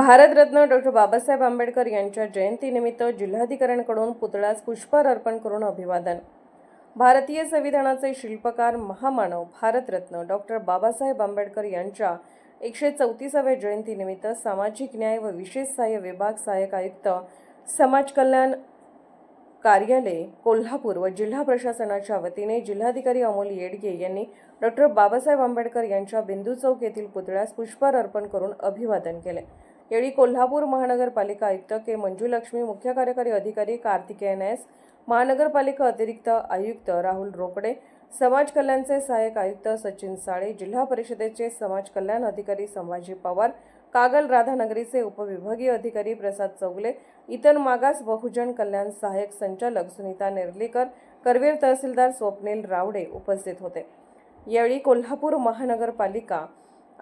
Bharat Ratna doctor Babasaheb Ambedkar यांच्या जयंतीनिमित्त जिल्हाधिकाऱ्यांकडून पुतळ्यास पुष्पहार अर्पण करून अभिवादन. भारतीय संविधानाचे शिल्पकार महामानव भारतरत्न डॉक्टर बाबासाहेब आंबेडकर यांच्या एकशे चौतीसाव्या जयंतीनिमित्त सामाजिक न्याय व विशेष सहाय्य विभाग सहाय्यक आयुक्त समाज कल्याण कार्यालय कोल्हापूर व जिल्हा प्रशासनाच्या वतीने जिल्हाधिकारी अमोल येडगे यांनी डॉक्टर बाबासाहेब आंबेडकर यांच्या बिंदू चौक येथील पुतळ्यास पुष्पहार अर्पण करून अभिवादन केले. यावेळी कोल्हापूर महानगरपालिका आयुक्त के मंजुलक्ष्मी मुख्य कार्यकारी अधिकारी कार्तिकेयन एस महानगरपालिका अतिरिक्त आयुक्त राहुल रोकडे समाज कल्याणचे सहाय्यक आयुक्त सचिन साळे जिल्हा परिषदेचे समाज कल्याण अधिकारी संभाजी पवार कागल राधानगरीचे उपविभागीय अधिकारी प्रसाद चौगले इतर मागास बहुजन कल्याण सहाय्यक संचालक सुनीता नेर्लीकर करवीर तहसीलदार स्वप्नील रावडे उपस्थित होते. यावेळी कोल्हापूर महानगरपालिका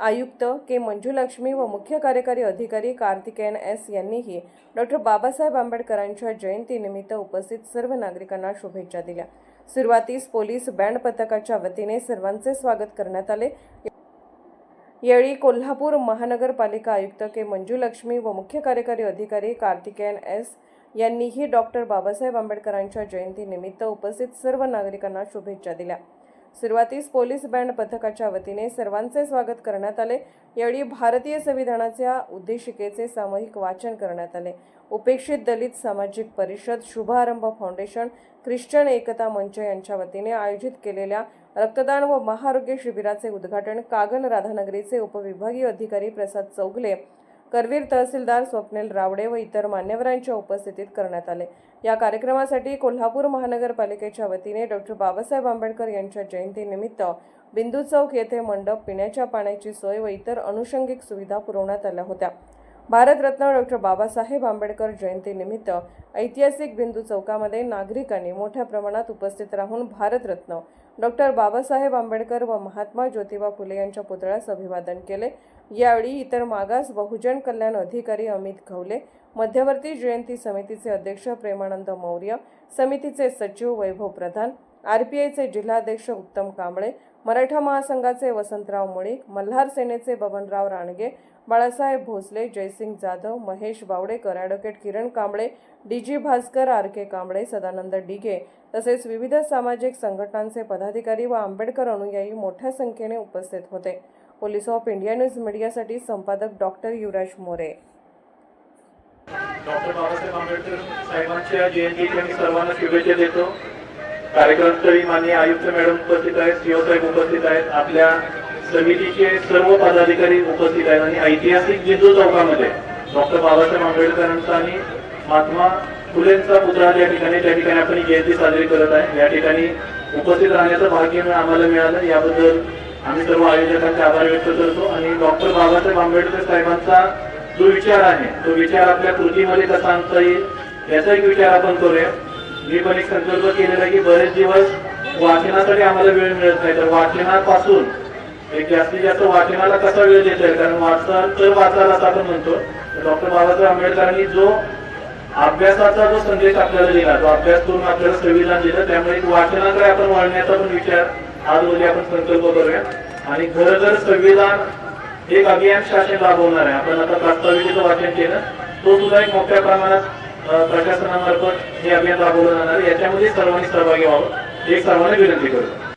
आयुक्त के मंजुलक्ष्मी व मुख्य कार्यकारी अधिकारी कार्तिकेयन एस यांनीही डॉक्टर बाबासाहेब आंबेडकरांच्या जयंतीनिमित्त उपस्थित सर्व नागरिकांना शुभेच्छा दिल्या. सुरुवातीस पोलीस बँड पथकाच्या वतीने सर्वांचे स्वागत करण्यात आले. यावेळी कोल्हापूर महानगरपालिका आयुक्त के मंजुलक्ष्मी व मुख्य कार्यकारी अधिकारी कार्तिकेयन एस यांनीही डॉक्टर बाबासाहेब आंबेडकरांच्या जयंतीनिमित्त उपस्थित सर्व नागरिकांना शुभेच्छा दिल्या. सुरुवातीस पोलीस बँड पथकाच्या वतीने सर्वांचे स्वागत करण्यात आले. यावेळी भारतीय संविधानाच्या उद्देशिकेचे सामूहिक वाचन करण्यात आले. उपेक्षित दलित सामाजिक परिषद शुभारंभ फाउंडेशन ख्रिश्चन एकता मंच यांच्या वतीने आयोजित केलेल्या रक्तदान व महाआरोग्य शिबिराचे उद्घाटन कागल राधानगरीचे उपविभागीय अधिकारी प्रसाद चौगले करवीर तहसीलदार स्वप्नील रावडे व इतर मान्यवरांच्या उपस्थितीत करण्यात आले. या कार्यक्रमासाठी कोल्हापूर महानगरपालिकेच्या वतीने डॉक्टर बाबासाहेब आंबेडकर यांच्या जयंतीनिमित्त बिंदू चौक येथे मंडप पिण्याच्या पाण्याची सोय व इतर अनुषंगिक सुविधा पुरवण्यात आल्या होत्या. भारतरत्न डॉक्टर बाबासाहेब आंबेडकर जयंतीनिमित्त ऐतिहासिक बिंदू चौकामध्ये नागरिकांनी मोठ्या प्रमाणात उपस्थित राहून भारतरत्न डॉक्टर बाबासाहेब आंबेडकर व महात्मा ज्योतिबा फुले यांच्या पुतळ्यास अभिवादन केले. यावेळी इतर मागास बहुजन कल्याण अधिकारी अमित घवले मध्यवर्ती जयंती समितीचे अध्यक्ष प्रेमानंद मौर्य समितीचे सचिव वैभव प्रधान आर पी आयचे जिल्हाध्यक्ष उत्तम कांबळे मराठा महासंघाचे वसंतराव मुळीक मल्हार सेनेचे Babanrao Ranage Balasaheb Bhosale Jaysing Jadhav Mahesh Bavdekar advocate Kiran Kamble D G Bhaskar R K Kamble Sadanand Dige तसेच विविध सामाजिक संघटनांचे पदाधिकारी व आंबेडकर अनुयायी मोठ्या संख्येने उपस्थित होते. पोलीस ऑफ इंडिया न्यूज मीडियासाठी संपादक डॉक्टर युवराज मोरे. डॉक्टर बाबासाहेब आंबेडकर साहेबांच्या जयंतीच्या सर्वांना शुभेच्छा देतो. कार्यक्रमस्थळी माननीय आयुक्त मॅडम उपस्थित आहेत सीओ साहेब उपस्थित आहेत आपल्या समितीचे सर्व पदाधिकारी उपस्थित आहेत. आणि ऐतिहासिक बिंदू चौकामध्ये डॉक्टर बाबासाहेब आंबेडकरांचा आणि महात्मा फुलेंचा पुतळा या ठिकाणी त्या ठिकाणी आपण जयंती साजरी करत आहे. या ठिकाणी उपस्थित राहण्याचं भाग्य आम्हाला मिळालं. याबद्दल आम्ही सर्व आयोजकांचे आभार व्यक्त करतो. आणि डॉक्टर बाबासाहेब आंबेडकर साहेबांचा जो विचार आहे. तो विचार आपल्या कृतीमध्ये कसा आणता येईल याचा एक विचार आपण करूया. मी पण एक संकल्प केलेला आहे की बरेच दिवस वाचनासाठी आम्हाला वेळ मिळत नाही. तर वाचनापासून एक जास्तीत जास्त वाचनाला कसा वेळ देता येईल? कारण वाचन तर वाचायला असं आपण म्हणतो. डॉक्टर बाबासाहेब आंबेडकरांनी जो अभ्यासाचा जो संदेश आपल्याला दिला तो अभ्यास करून आपल्याला संविधान दिलं त्यामुळे वाचनाकडे आपण वळण्याचा पण विचार आज उद्या आपण संकल्प करूया. आणि खरं तर संविधान एक अभियान शासन राबवणार आहे. आपण आता प्रास्ताविकेचं वाचन केलं. तो सुद्धा एक मोठ्या प्रमाणात प्रशासनामार्फत हे अभियान राबवलं जाणार याच्यामध्ये सर्वांनी सहभागी व्हावं. एक सर्वांना विनंती करतो